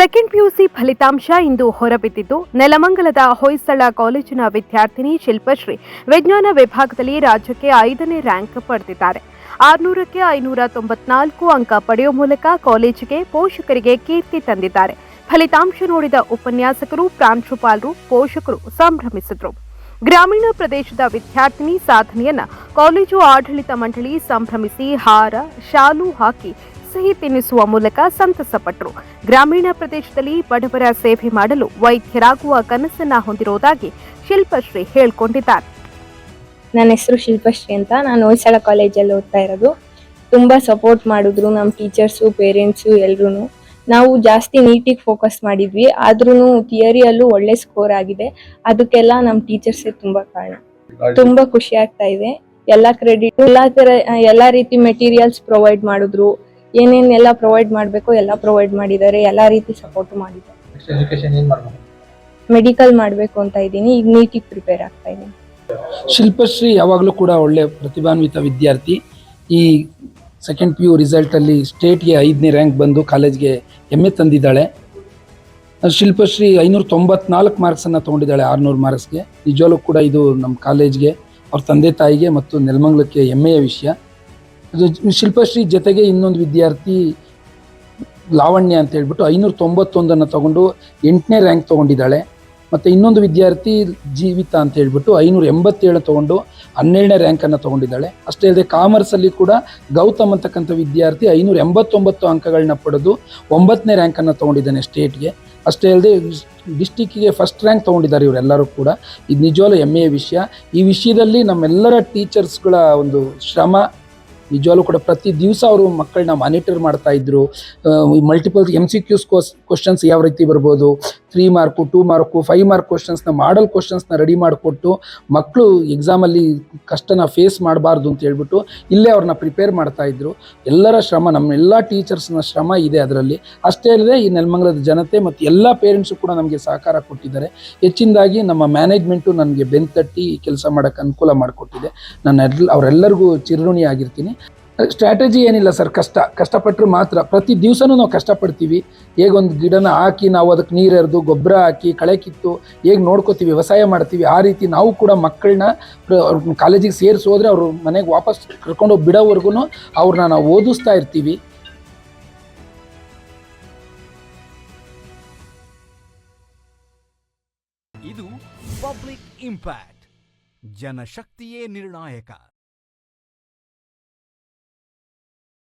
Second PUC ಫಲಿತಾಂಶ ಇಂದು ಹೊರಬಿದ್ದಿದ್ದು, ನೆಲಮಂಗಲದ ಹೊಯ್ಸಳ ಕಾಲೇಜಿನ ವಿದ್ಯಾರ್ಥಿನಿ ಶಿಲ್ಪಶ್ರೀ ವಿಜ್ಞಾನ ವಿಭಾಗದಲ್ಲಿ ರಾಜ್ಯಕ್ಕೆ ಐದನೇ ರ್ಯಾಂಕ್ ಪಡೆದಿದ್ದಾರೆ. ಆರುನೂರಕ್ಕೆ ಐನೂರ ತೊಂಬತ್ನಾಲ್ಕು ಅಂಕ ಪಡೆಯುವ ಮೂಲಕ ಕಾಲೇಜಿಗೆ ಪೋಷಕರಿಗೆ ಕೀರ್ತಿ ತಂದಿದ್ದಾರೆ. ಫಲಿತಾಂಶ ನೋಡಿದ ಉಪನ್ಯಾಸಕರು, ಪ್ರಾಂಶುಪಾಲರು, ಪೋಷಕರು ಸಂಭ್ರಮಿಸಿದರು. ಗ್ರಾಮೀಣ ಪ್ರದೇಶದ ವಿದ್ಯಾರ್ಥಿನಿ ಸಾಧನೆಯನ್ನ ಕಾಲೇಜು ಆಡಳಿತ ಮಂಡಳಿ ಸಂಭ್ರಮಿಸಿ ಹಾರ, ಶಾಲು ಹಾಕಿ ಸಿಹಿ ತಿನ್ನಿಸುವ ಮೂಲಕ ಸಂತಸಪಟ್ಟರು ಗ್ರಾಮೀಣ ಪ್ರದೇಶದಲ್ಲಿ ಬಡವರ ಸೇವೆ ಮಾಡಲು ವೈದ್ಯರಾಗುವ ಕನಸನ್ನ ಹೊಂದಿರುವುದಾಗಿ ಶಿಲ್ಪಶ್ರೀ ಹೇಳಿಕೊಂಡಿದ್ದಾರೆ. ನನ್ನ ಹೆಸರು ಶಿಲ್ಪಶ್ರೀ ಅಂತ. ನಾನು ಹೊಯ್ಸಳ ಕಾಲೇಜಲ್ಲಿ ಓದ್ತಾ ಇರೋದು. ತುಂಬ ಸಪೋರ್ಟ್ ಮಾಡಿದ್ರು ನಮ್ಮ ಟೀಚರ್ಸು ಪೇರೆಂಟ್ಸು ಎಲ್ರೂ ನಾವು ಜಾಸ್ತಿ ನೀಟಿಗೆ ಫೋಕಸ್ ಮಾಡಿದ್ವಿ. ಆದ್ರೂ ಥಿಯರಿಯಲ್ಲೂ ಒಳ್ಳೆ ಸ್ಕೋರ್ ಆಗಿದೆ. ಅದಕ್ಕೆಲ್ಲ ನಮ್ಮ ಟೀಚರ್ಸೇ ತುಂಬ ಕಾರಣ. ತುಂಬ ಖುಷಿ ಆಗ್ತಾ ಇದೆ. ಎಲ್ಲ ಕ್ರೆಡಿಟ್ ಎಲ್ಲ ತರ ಎಲ್ಲ ರೀತಿ ಮೆಟೀರಿಯಲ್ಸ್ ಪ್ರೊವೈಡ್ ಮಾಡಿದ್ರು. ಏನೇನೆಲ್ಲ ಪ್ರೊವೈಡ್ ಮಾಡಬೇಕು ಎಲ್ಲ ಪ್ರೊವೈಡ್ ಮಾಡಿದ್ದಾರೆ ಎಲ್ಲ ರೀತಿ ಸಪೋರ್ಟ್ ಮಾಡಿದ್ದಾರೆ. ನೆಕ್ಸ್ಟ್ ಎಜುಕೇಶನ್ ಏನು ಮಾಡ್ಬೇಕು? ಮೆಡಿಕಲ್ ಮಾಡಬೇಕು ಅಂತ ಇದ್ದೀನಿ ಈಗ ನೀಟಿಗೆ ಪ್ರಿಪೇರ್ ಆಗ್ತಾ ಇದ್ದೀನಿ. ಶಿಲ್ಪಶ್ರೀ ಯಾವಾಗಲೂ ಕೂಡ ಒಳ್ಳೆ ಪ್ರತಿಭಾನ್ವಿತ ವಿದ್ಯಾರ್ಥಿ. ಈ ಸೆಕೆಂಡ್ ಪಿ ಯು ರಿಸಲ್ಟಲ್ಲಿ ಸ್ಟೇಟ್ಗೆ ಐದನೇ ರ್ಯಾಂಕ್ ಬಂದು ಕಾಲೇಜ್ಗೆ ಹೆಮ್ಮೆ ತಂದಿದ್ದಾಳೆ. ಶಿಲ್ಪಶ್ರೀ ಐನೂರ ತೊಂಬತ್ನಾಲ್ಕು ಮಾರ್ಕ್ಸನ್ನು ತೊಗೊಂಡಿದ್ದಾಳೆ ಆರುನೂರು ಮಾರ್ಕ್ಸ್ಗೆ ನಿಜವಾಗ್ಲೂ ಕೂಡ ಇದು ನಮ್ಮ ಕಾಲೇಜ್ಗೆ ಅವ್ರ ತಂದೆ ತಾಯಿಗೆ ಮತ್ತು ನೆಲಮಂಗ್ಲಕ್ಕೆ ಹೆಮ್ಮೆಯ ವಿಷಯ. ಶಿಲ್ಪಶ್ರೀ ಜೊತೆಗೆ ಇನ್ನೊಂದು ವಿದ್ಯಾರ್ಥಿ ಲಾವಣ್ಯ ಅಂತ ಹೇಳ್ಬಿಟ್ಟು ಐನೂರ ತೊಂಬತ್ತೊಂದನ್ನು ತಗೊಂಡು ಎಂಟನೇ ರ್ಯಾಂಕ್ ತೊಗೊಂಡಿದ್ದಾಳೆ. ಮತ್ತು ಇನ್ನೊಂದು ವಿದ್ಯಾರ್ಥಿ ಜೀವಿತ ಅಂತ ಹೇಳ್ಬಿಟ್ಟು ಐನೂರ ಎಂಬತ್ತೇಳು ತೊಗೊಂಡು ಹನ್ನೆರಡನೇ ರ್ಯಾಂಕನ್ನು ತೊಗೊಂಡಿದ್ದಾಳೆ. ಅಷ್ಟೇ ಅಲ್ಲದೆ ಕಾಮರ್ಸಲ್ಲಿ ಕೂಡ ಗೌತಮ್ ಅಂತಕ್ಕಂಥ ವಿದ್ಯಾರ್ಥಿ ಐನೂರ ಎಂಬತ್ತೊಂಬತ್ತು ಅಂಕಗಳನ್ನ ಪಡೆದು ಒಂಬತ್ತನೇ ರ್ಯಾಂಕನ್ನು ತೊಗೊಂಡಿದ್ದಾನೆ ಸ್ಟೇಟ್ಗೆ ಅಷ್ಟೇ ಅಲ್ಲದೆ ಡಿಸ್ಟಿಕ್ಕಿಗೆ ಫಸ್ಟ್ ರ್ಯಾಂಕ್ ತೊಗೊಂಡಿದ್ದಾರೆ ಇವರೆಲ್ಲರೂ ಕೂಡ. ಇದು ನಿಜವಾಗ್ಲೂ ಹೆಮ್ಮೆಯ ವಿಷಯ. ಈ ವಿಷಯದಲ್ಲಿ ನಮ್ಮೆಲ್ಲರ ಟೀಚರ್ಸ್ಗಳ ಒಂದು ಶ್ರಮ ನಿಜವಾಗ್ಲೂ ಕೂಡ ಪ್ರತಿ ದಿವಸ ಅವರು ಮಕ್ಕಳನ್ನ ಮಾನಿಟರ್ ಮಾಡ್ತಾ ಇದ್ರು. Multiple M C Qs questions ಯಾವ ರೀತಿ ಬರ್ಬೋದು three mark two mark five mark ಕ್ವಶನ್ಸ್ನ model ಕ್ವಶನ್ಸ್ನ ರೆಡಿ ಮಾಡಿಕೊಟ್ಟು ಮಕ್ಕಳು ಎಕ್ಸಾಮಲ್ಲಿ ಕಷ್ಟನ ಫೇಸ್ ಮಾಡಬಾರ್ದು ಅಂತ ಹೇಳ್ಬಿಟ್ಟು ಇಲ್ಲೇ ಅವ್ರನ್ನ ಪ್ರಿಪೇರ್ ಮಾಡ್ತಾ ಇದ್ರು. ಎಲ್ಲರ ಶ್ರಮ, ನಮ್ಮ ಎಲ್ಲ ಟೀಚರ್ಸ್ನ ಶ್ರಮ ಇದೆ ಅದರಲ್ಲಿ. ಅಷ್ಟೇ ಅಲ್ಲದೆ ಈ ನೆಲಮಂಗಲದ ಜನತೆ ಮತ್ತು ಎಲ್ಲ ಪೇರೆಂಟ್ಸು ಕೂಡ ನಮಗೆ ಸಹಕಾರ ಕೊಟ್ಟಿದ್ದಾರೆ. ಹೆಚ್ಚಿನದಾಗಿ ನಮ್ಮ ಮ್ಯಾನೇಜ್ಮೆಂಟು ನನಗೆ ಬೆನ್ತಟ್ಟಿ ಕೆಲಸ ಮಾಡೋಕ್ಕೆ ಅನುಕೂಲ ಮಾಡಿಕೊಟ್ಟಿದೆ. ನಾನು ಅವರೆಲ್ಲರಿಗೂ ಚಿರಋಣಿ ಆಗಿರ್ತೀನಿ ಸ್ಟ್ರಾಟಜಿ ಏನಿಲ್ಲ ಸರ್ ಕಷ್ಟ. ಕಷ್ಟಪಟ್ಟರು ಮಾತ್ರ. ಪ್ರತಿ ದಿವಸನೂ ನಾವು ಕಷ್ಟಪಡ್ತೀವಿ. ಹೇಗೊಂದು ಗಿಡನ ಹಾಕಿ ನಾವು ಅದಕ್ಕೆ ನೀರು ಎರೆದು ಗೊಬ್ಬರ ಹಾಕಿ, ಕಳೆ ಕಿತ್ತು, ಹೇಗೆ ನೋಡ್ಕೋತೀವಿ, ವ್ಯವಸಾಯ ಮಾಡ್ತೀವಿ, ಆ ರೀತಿ ನಾವು ಕೂಡ ಮಕ್ಕಳನ್ನ ಕಾಲೇಜಿಗೆ ಸೇರಿಸಿ ಹೋದರೆ ಅವರು ಮನೆಗೆ ವಾಪಸ್ ಕರ್ಕೊಂಡೋಗಿ ಬಿಡೋವರೆಗೂ ಅವ್ರನ್ನ ನಾವು ಓದಿಸ್ತಾ ಇರ್ತೀವಿ. ಇದು ಪಬ್ಲಿಕ್ ಇಂಪ್ಯಾಕ್ಟ್. ಜನಶಕ್ತಿಯೇ ನಿರ್ಣಾಯಕ.